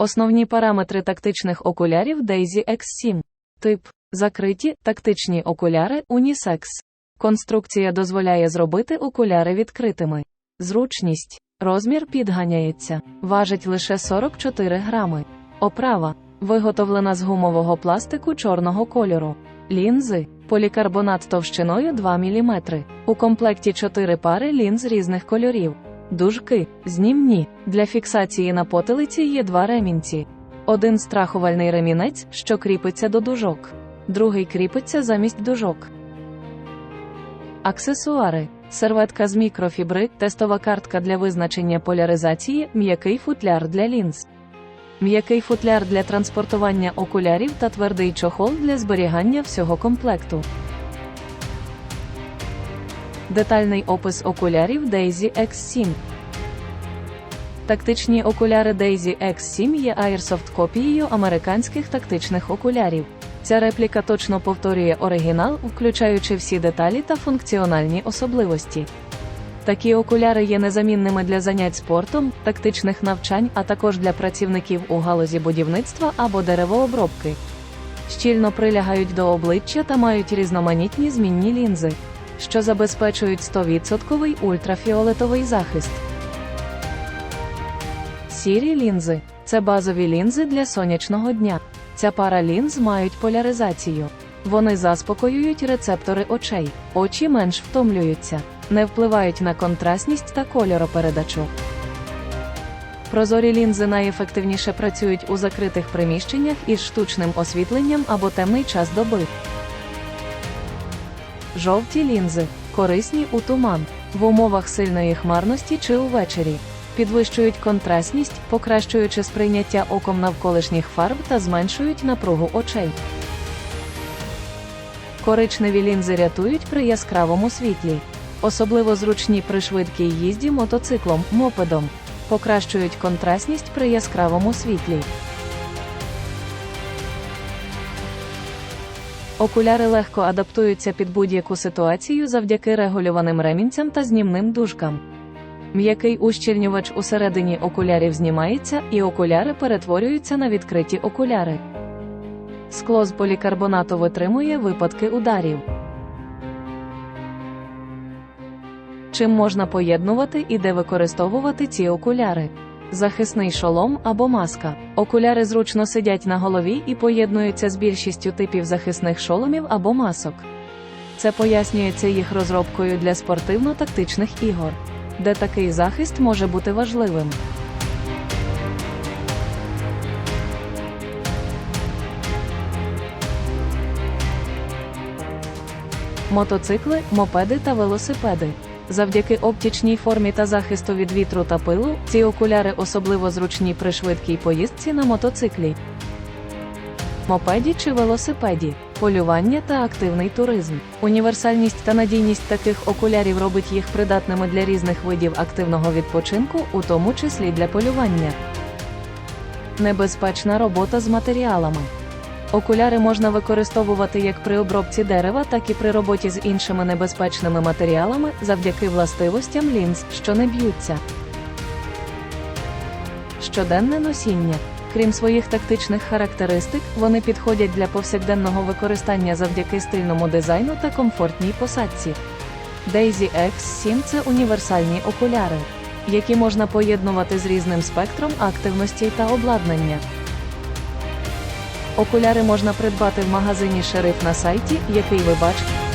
Основні параметри тактичних окулярів Daisy X7. Тип закриті тактичні окуляри унісекс. Конструкція дозволяє зробити окуляри відкритими. Зручність. Розмір підганяється. Важить лише 44 грами. Оправа. Виготовлена з гумового пластику чорного кольору. Лінзи. Полікарбонат товщиною 2 мм. У комплекті 4 пари лінз різних кольорів. Дужки. Знімні. Для фіксації на потилиці є два ремінці. Один страхувальний ремінець, що кріпиться до дужок. Другий кріпиться замість дужок. Аксесуари. Серветка з мікрофібри, тестова картка для визначення поляризації, м'який футляр для лінз. М'який футляр для транспортування окулярів та твердий чохол для зберігання всього комплекту. Детальний опис окулярів Daisy X7. Тактичні окуляри Daisy X7 є Airsoft копією американських тактичних окулярів. Ця репліка точно повторює оригінал, включаючи всі деталі та функціональні особливості. Такі окуляри є незамінними для занять спортом, тактичних навчань, а також для працівників у галузі будівництва або деревообробки. Щільно прилягають до обличчя та мають різноманітні змінні лінзи, що забезпечують 100% ультрафіолетовий захист. Сірі лінзи це базові лінзи для сонячного дня. Ця пара лінз мають поляризацію. Вони заспокоюють рецептори очей, очі менш втомлюються, не впливають на контрастність та кольоропередачу. Прозорі лінзи найефективніше працюють у закритих приміщеннях із штучним освітленням або темний час доби. Жовті лінзи корисні у туман, в умовах сильної хмарності чи увечері. Підвищують контрастність, покращуючи сприйняття оком навколишніх фарб та зменшують напругу очей. Коричневі лінзи рятують при яскравому світлі. Особливо зручні при швидкій їзді мотоциклом, мопедом. Покращують контрастність при яскравому світлі. Окуляри легко адаптуються під будь-яку ситуацію завдяки регулюваним ремінцям та знімним дужкам. М'який ущільнювач усередині окулярів знімається, і окуляри перетворюються на відкриті окуляри. Скло з полікарбонату витримує випадки ударів. Чим можна поєднувати і де використовувати ці окуляри? Захисний шолом або маска. Окуляри зручно сидять на голові і поєднуються з більшістю типів захисних шоломів або масок. Це пояснюється їх розробкою для спортивно-тактичних ігор, де такий захист може бути важливим. Мотоцикли, мопеди та велосипеди. Завдяки оптичній формі та захисту від вітру та пилу, ці окуляри особливо зручні при швидкій поїздці на мотоциклі, мопеді чи велосипеді, полювання та активний туризм. Універсальність та надійність таких окулярів робить їх придатними для різних видів активного відпочинку, у тому числі для полювання. Небезпечна робота з матеріалами. Окуляри можна використовувати як при обробці дерева, так і при роботі з іншими небезпечними матеріалами завдяки властивостям лінз, що не б'ються. Щоденне носіння. Крім своїх тактичних характеристик, вони підходять для повсякденного використання завдяки стильному дизайну та комфортній посадці. Daisy X7 це універсальні окуляри, які можна поєднувати з різним спектром активності та обладнання. Окуляри можна придбати в магазині Шериф на сайті, який ви бачите.